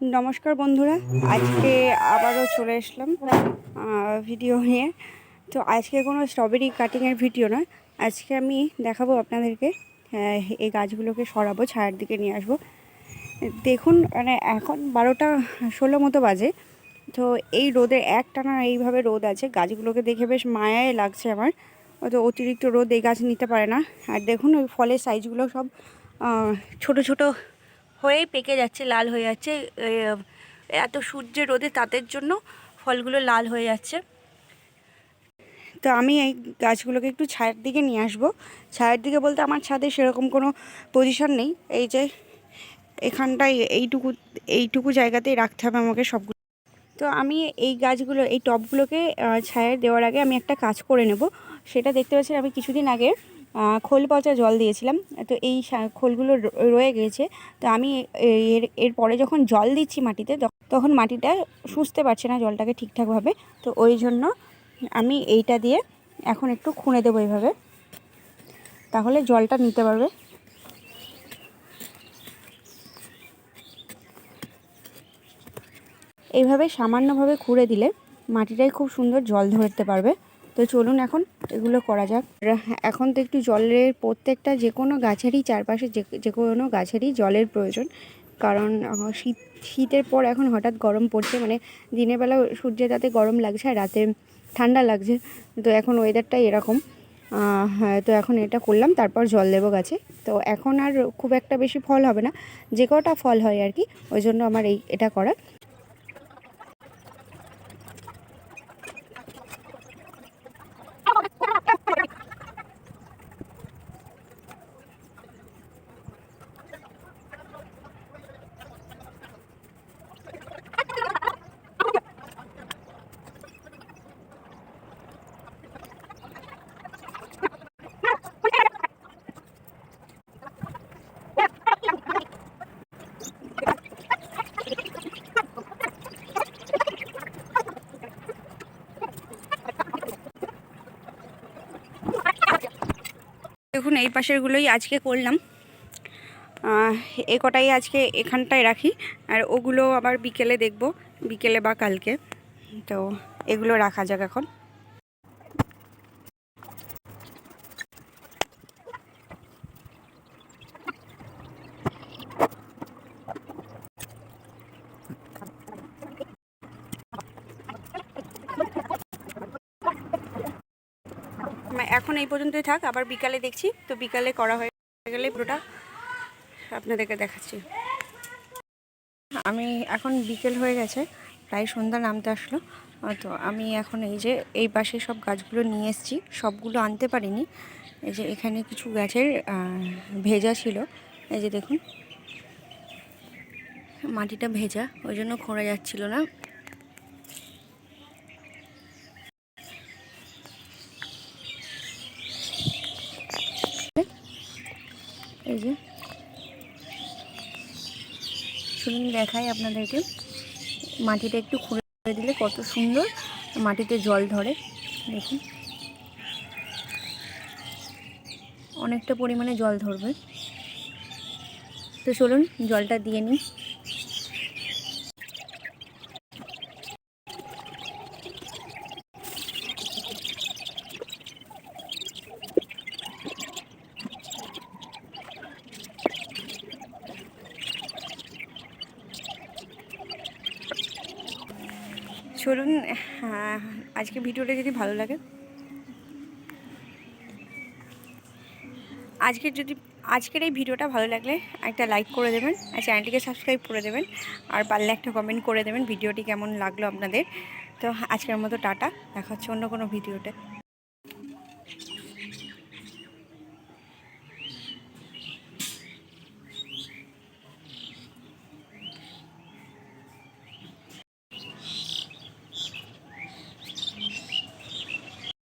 নমস্কার বন্ধুরা, আজকে আবারও চলে আসলাম ভিডিও নিয়ে। তো আজকে কোনো স্ট্রবেরি কাটিংয়ের ভিডিও নয়, আজকে আমি দেখাবো আপনাদেরকে এই গাছগুলোকে সরাবো, ছায়ার দিকে নিয়ে আসব। দেখুন মানে এখন বারোটা ষোলো মতো বাজে, তো এই রোদে এক টানা এইভাবে রোদ আছে, গাছগুলোকে দেখে বেশ মায়াই লাগছে আমার। তো অতিরিক্ত রোদ এই গাছ নিতে পারে না। আর দেখুন, ওই ফলের সাইজগুলো সব ছোট ছোট হয়েই পেকে যাচ্ছে, লাল হয়ে যাচ্ছে। এত সূর্যের রোদে তাতের জন্য ফলগুলো লাল হয়ে যাচ্ছে। তো আমি এই গাছগুলোকে একটু ছায়ের দিকে নিয়ে আসব। ছায়ের দিকে বলতে আমার ছাদে সেরকম কোনো পজিশন নেই। এই যে এখানটায় এইটুকু এইটুকু জায়গাতেই রাখতে হবে আমাকে সবগুলো। তো আমি এই গাছগুলো, এই টবগুলোকে ছায়ায় দেওয়ার আগে আমি একটা কাজ করে নেব। সেটা দেখতে পাচ্ছি আমি কিছুদিন আগে খোল পচা জল দিয়েছিলাম। তো এই খোলগুলো রয়ে গেছে। তো আমি এর এরপরে যখন জল দিচ্ছি মাটিতে, তখ- তখন মাটিটা শুষতে পারছে না জলটাকে ঠিকঠাকভাবে। তো ওই জন্য আমি এইটা দিয়ে এখন একটু খুঁড়ে দেবো এইভাবে। তাহলে জলটা নিতে পারবে। এইভাবে সামান্যভাবে খুঁড়ে দিলে মাটিটাই খুব সুন্দর জল ধরতে পারবে। তো চলুন এখন এগুলো করা যাক। এখন তো একটু জলের প্রত্যেকটা যে কোনো গাছেরই চারপাশে যে যে কোনো গাছেরই জলের প্রয়োজন। কারণ শীত শীতের পর এখন হঠাৎ গরম পড়ছে মানে দিনের বেলা সূর্যের তাতে গরম লাগছে আর রাতে ঠান্ডা লাগছে। তো এখন ওয়েদারটাই এরকম। হ্যাঁ, তো এখন এটা করলাম তারপর জল দেবো গাছে। তো এখন আর খুব একটা বেশি ফল হবে না। যে কটা ফল হয় আর কি ওই জন্য আমার এই এটা করা। দেখুন, এই পাশেরগুলোই আজকে করলাম। এ কটাই আজকে এখানটায় রাখি, আর ওগুলো আবার বিকেলে দেখব, বিকেলে বা কালকে। তো এগুলো রাখা যাক এখন। এখন এই পর্যন্তই থাক, আবার বিকালে দেখছি। তো বিকালে করা হয়ে গেলে পুরোটা আপনাদেরকে দেখাচ্ছি। আমি এখন বিকেল হয়ে গেছে, প্রায় সন্ধ্যা নামতে আসলো। তো আমি এখন এই যে, এই পাশে সব গাছগুলো নিয়ে এসেছি। সবগুলো আনতে পারিনি। এই যে এখানে কিছু গাছের ভেজা ছিল। এই যে দেখুন, মাটিটা ভেজা, ওই জন্য খোঁড়া যাচ্ছিল না। এই যে। শুনুন, দেখাই আপনাদেরকে। মাটিটা একটু খুঁড়ে দিলে কত সুন্দর মাটিতে জল ধরে। দেখুন। অনেকটা পরিমাণে জল ধরবে। তো চলুন, জলটা দিয়ে নিই। চলুন আহ, আজকে ভিডিওটা যদি ভালো লাগে। আজকের যদি আজকের এই ভিডিওটা ভালো লাগলে একটা লাইক করে দেবেন আর চ্যানেলটিকে সাবস্ক্রাইব করে দেবেন আর পারলে একটা কমেন্ট করে দেবেন ভিডিওটি কেমন লাগল আপনাদের। তো আজকের মতো টাটা দেখাচ্ছে অন্য কোনো ভিডিওতে।